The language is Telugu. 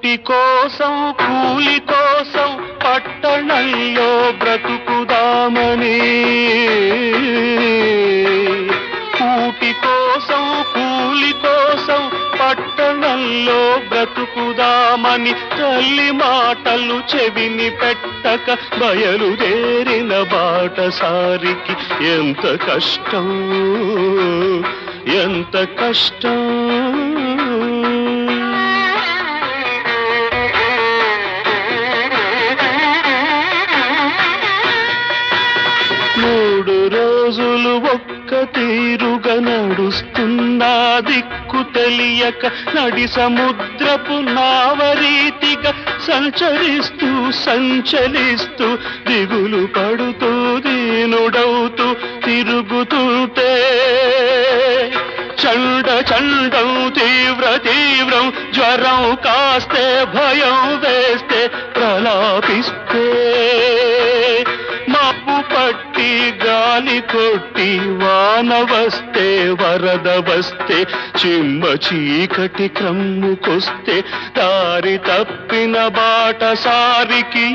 కూటి కోసం కూలి కోసం పట్టణంలో బ్రతుకుదామని. కూటి కోసం కూలి కోసం పట్టణంలో బ్రతుకుదామని తల్లి మాటలు చెవిని పెట్టక బయలుదేరిన బాటసారికి ఎంత కష్టం ఎంత కష్టం. మూడు రోజులు ఒక్క తీరుగా నడుస్తున్నా దిక్కు తెలియక నడి సముద్రపు నావరీతిగా సంచరిస్తూ సంచలిస్తూ దిగులు పడుతూ దీనుడవుతూ తిరుగుతుంటే. చండ చండం తీవ్ర తీవ్రం జ్వరం కాస్తే భయం వేస్తే ప్రలాపిస్తే. పట్టి గాలి కొట్టి వాన వస్తే వరద వస్తే చిమ్మ చీకటి క్రమ్ముకొస్తే దారి తప్పిన బాట సారికి